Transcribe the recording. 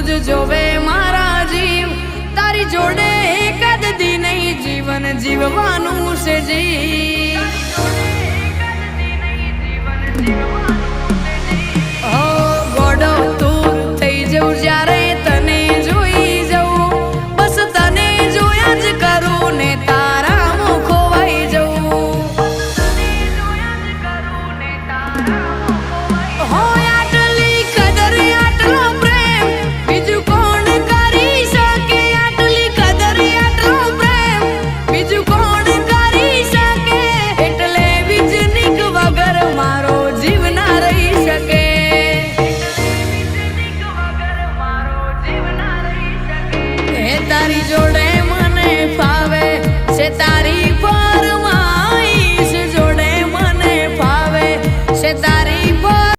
તું જ જોવે મારા જીવ. તારી જોડે એકાદ દી નહીં જીવન જીવવાનું છે જીવ ગોડો તું થઈ જવું જ્યારે Yeah. તારી જોડે